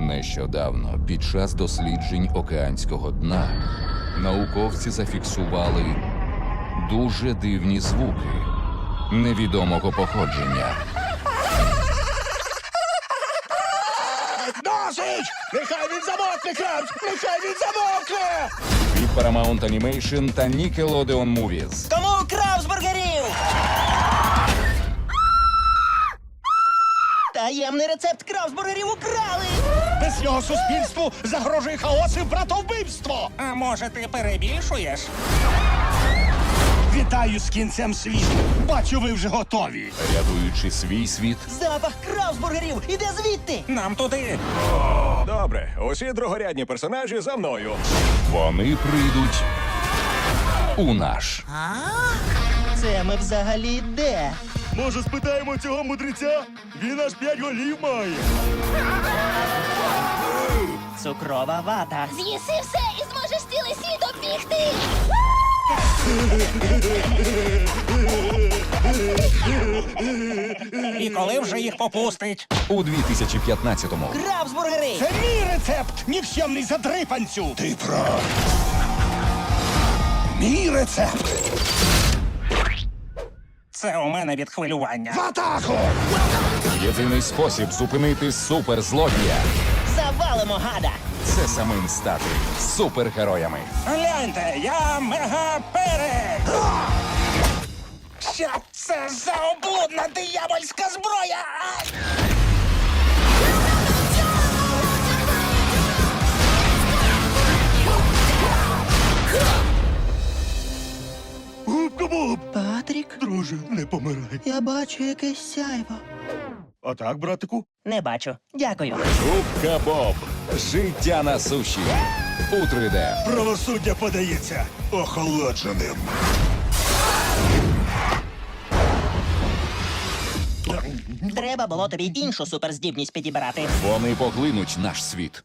Нещодавно, під час досліджень океанського дна, науковці зафіксували дуже дивні звуки невідомого походження. Досить! Нехай він замовкне, Крабс! Нехай він замовкне! Від Paramount Animation та Nickelodeon Movies. Тому крафсбургерів! Таємний рецепт крафсбургерів украли! Без нього суспільству загрожує хаос і братовбивство! А може ти перебільшуєш? Вітаю з кінцем світу! Бачу, ви вже готові! Рятуючи свій світ, Запах крафсбургерів іде звідти! Нам туди. Добре, усі другорядні персонажі за мною. вони прийдуть у наш. Це ми взагалі де? Може, спитаємо цього мудреця? Він аж п'ять голів має. Цукрова вата. З'їси все і зможеш цілий світ оббігти. І коли вже їх попустить? У 2015-му Крафсбургери! Це мій рецепт! Нікчемний задрипанцю! Ти прав. Мій рецепт! Це у мене від хвилювання. В атаку! єдиний спосіб зупинити суперзлодія Завалимо гада! це самим стати супергероями. Гляньте, я мегаперед! Що це за облудна диявольська зброя? Друже, не помирай. я бачу якесь сяйво. А так, братику? Не бачу. Дякую. Губка Боб. Життя на суші. У 3D. Правосуддя подається охолодженим. Треба було тобі іншу суперздібність підібрати. Вони поглинуть наш світ.